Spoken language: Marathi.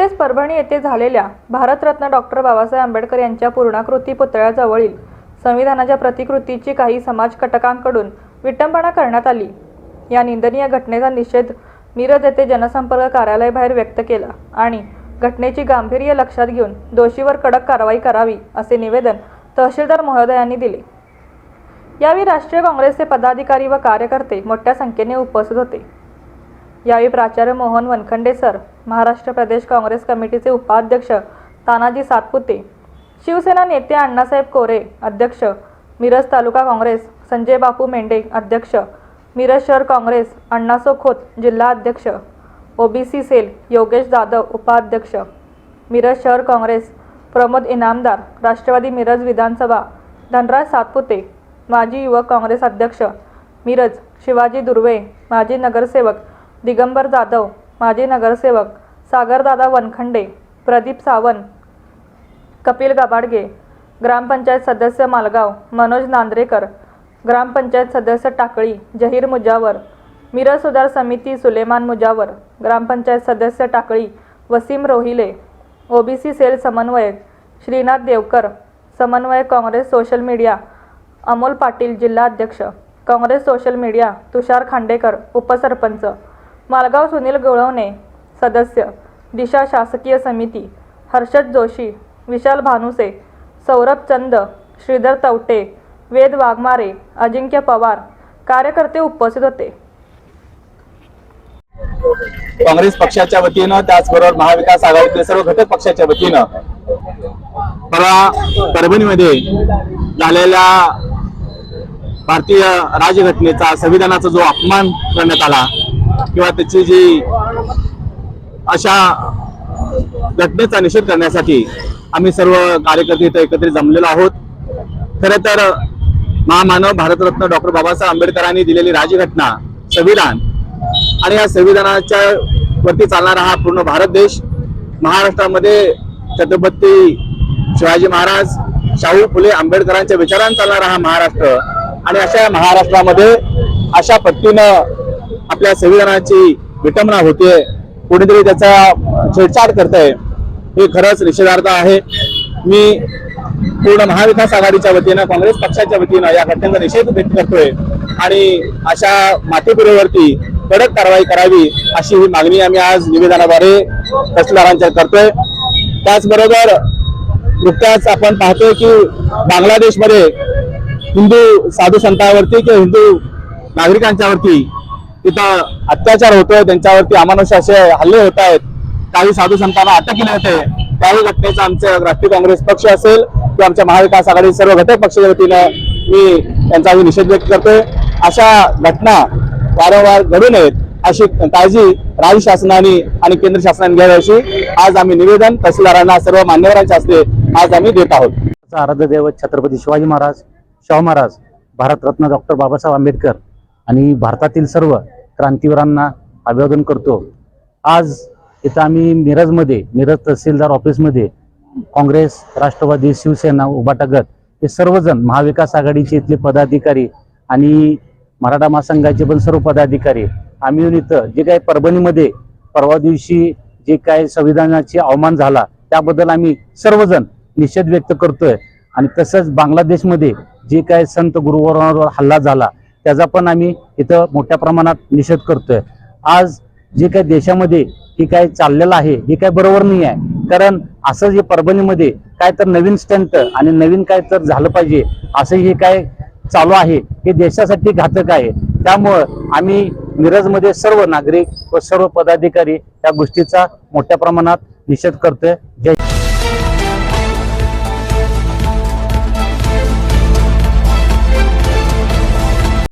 नुकतेच परभणी येथे झालेल्या भारतरत्न डॉक्टर बाबासाहेब आंबेडकर यांच्या पूर्णाकृती पुतळ्याजवळील संविधानाच्या प्रतिकृतीची काही समाजकटकांकडून विटंबना करण्यात आली. या निंदनीय घटनेचा निषेध मिरज येथे जनसंपर्क कार्यालयाबाहेर व्यक्त केला आणि घटनेची गांभीर्य लक्षात घेऊन दोषीवर कडक कारवाई करावी असे निवेदन तहसीलदार महोदयांनी दिले. यावेळी राष्ट्रीय काँग्रेसचे पदाधिकारी व कार्यकर्ते मोठ्या संख्येने उपस्थित होते. यावेळी प्राचार्य मोहन वनखंडे सर महाराष्ट्र प्रदेश काँग्रेस कमिटीचे उपाध्यक्ष तानाजी सातपुते शिवसेना नेते अण्णासाहेब कोरे अध्यक्ष मिरज तालुका काँग्रेस संजय बापू मेंढे अध्यक्ष मिरज शहर काँग्रेस अण्णासो खोत जिल्हा अध्यक्ष ओबीसी सेल योगेश जाधव उपाध्यक्ष मिरज शहर काँग्रेस प्रमोद इनामदार राष्ट्रवादी मिरज विधानसभा धनराज सातपुते माजी युवक काँग्रेस अध्यक्ष मिरज शिवाजी दुर्वे माजी नगरसेवक दिगंबर जाधव माजी नगरसेवक सागरदादा वनखंडे प्रदीप सावंत कपिल गाबाडगे ग्रामपंचायत सदस्य मालगाव मनोज नांद्रेकर ग्रामपंचायत सदस्य टाकळी जहीर मुजावर मिरज सुधार समिती सुलेमान मुजावर ग्रामपंचायत सदस्य टाकळी वसीम रोहिले ओबीसी सेल समन्वयक श्रीनाथ देवकर समन्वयक काँग्रेस सोशल मीडिया अमोल पाटील जिल्हा अध्यक्ष काँग्रेस सोशल मीडिया तुषार खांडेकर उपसरपंच मालगाव सुनील गवळवणे सदस्य दिशा शासकीय समिती हर्षद जोशी विशाल भानुसे सौरभ चंद श्रीधर तवटे वेद वाघमारे अजिंक्य पवार कार्यकर्ते उपस्थित होते. काँग्रेस पक्षाच्या वतीनं त्याचबरोबर महाविकास आघाडीतील सर्व घटक पक्षाच्या वतीनं परवा परभणीमध्ये झालेल्या भारतीय राजघटनेचा संविधानाचा जो अपमान करण्यात आला किंवा त्याची जी अशा घटनेचा निषेध करण्यासाठी आम्ही सर्व कार्यकर्ते इथं एकत्रित जमलेलो आहोत. खरं तर महामानव भारतरत्न डॉक्टर बाबासाहेब आंबेडकरांनी दिलेली राजघटना संविधान आणि या संविधानाच्या वरती चालणारा हा पूर्ण भारत देश महाराष्ट्रामध्ये छत्रपती शिवाजी महाराज शाहू फुले आंबेडकरांच्या विचारांनी चालणारा हा महाराष्ट्र आणि अशा महाराष्ट्रामध्ये अशा पद्धतीनं आपल्या संविधानाची विटंबना होते कोणीतरी त्याचा छेडछाड करत आहे हे खरंच निषेधार्थ आहे. मी पूर्ण महाविकास आघाडीच्या वतीनं काँग्रेस पक्षाच्या वतीनं या घटनेचा निषेध व्यक्त करतोय आणि अशा मातेपुरेवरती कडक कारवाई करावी अशी ही मागणी आम्ही आज निवेदनाद्वारे तहसीलदारांच्या करतोय. त्याचबरोबर नुकत्याच आपण पाहतोय की बांगलादेशमध्ये हिंदू साधू संतांवरती किंवा हिंदू नागरिकांच्यावरती तिथं अत्याचार होतोय त्यांच्यावरती अमानुष असे हल्ले होत आहेत. काही साधू संतांना अटक केली जाते. त्याही घटनेचा आमचं राष्ट्रीय काँग्रेस पक्ष असेल किंवा आमच्या महाविकास आघाडी सर्व घटक पक्षाच्या वतीनं मी त्यांचा निषेध व्यक्त करतोय. अशा घटना वारंवार घडू नयेत अशी काळजी राज्य शासनाने आणि केंद्र शासनाने घ्यावी अशी आज आम्ही निवेदन तहसीलदारांना सर्व मान्यवरांच्या हस्ते आज आम्ही देत आहोत. आराध्य दैवत छत्रपती शिवाजी महाराज शाहू महाराज भारतरत्न डॉक्टर बाबासाहेब आंबेडकर आणि भारतातील सर्व क्रांतीवीरांना अभिवादन करतो. आज इथं आम्ही मिरजमध्ये मिरज तहसीलदार ऑफिसमध्ये काँग्रेस राष्ट्रवादी शिवसेना उभाटा गट हे सर्वजण महाविकास आघाडीचे इथले पदाधिकारी आणि मराठा महासंघाचे पण सर्व पदाधिकारी आम्ही येऊन इथं जे काही परभणीमध्ये परवा दिवशी जे काय संविधानाचे अवमान झाला त्याबद्दल आम्ही सर्वजण निषेध व्यक्त करतोय. आणि तसंच बांगलादेशमध्ये जे काय संत गुरुवारांवर हल्ला झाला त्याचा पण आम्ही इथं मोठ्या प्रमाणात निषेध करतोय. आज जे काय देशामध्ये हे काय चाललेलं आहे हे काय बरोबर नाही आहे. कारण असं जे परभणीमध्ये काय तर नवीन स्टंट आणि नवीन काय तर झालं पाहिजे असं हे काय चालू आहे हे देशासाठी घातक आहे. त्यामुळं आम्ही मिरजमध्ये सर्व नागरिक व सर्व पदाधिकारी या गोष्टीचा मोठ्या प्रमाणात निषेध करतोय. जय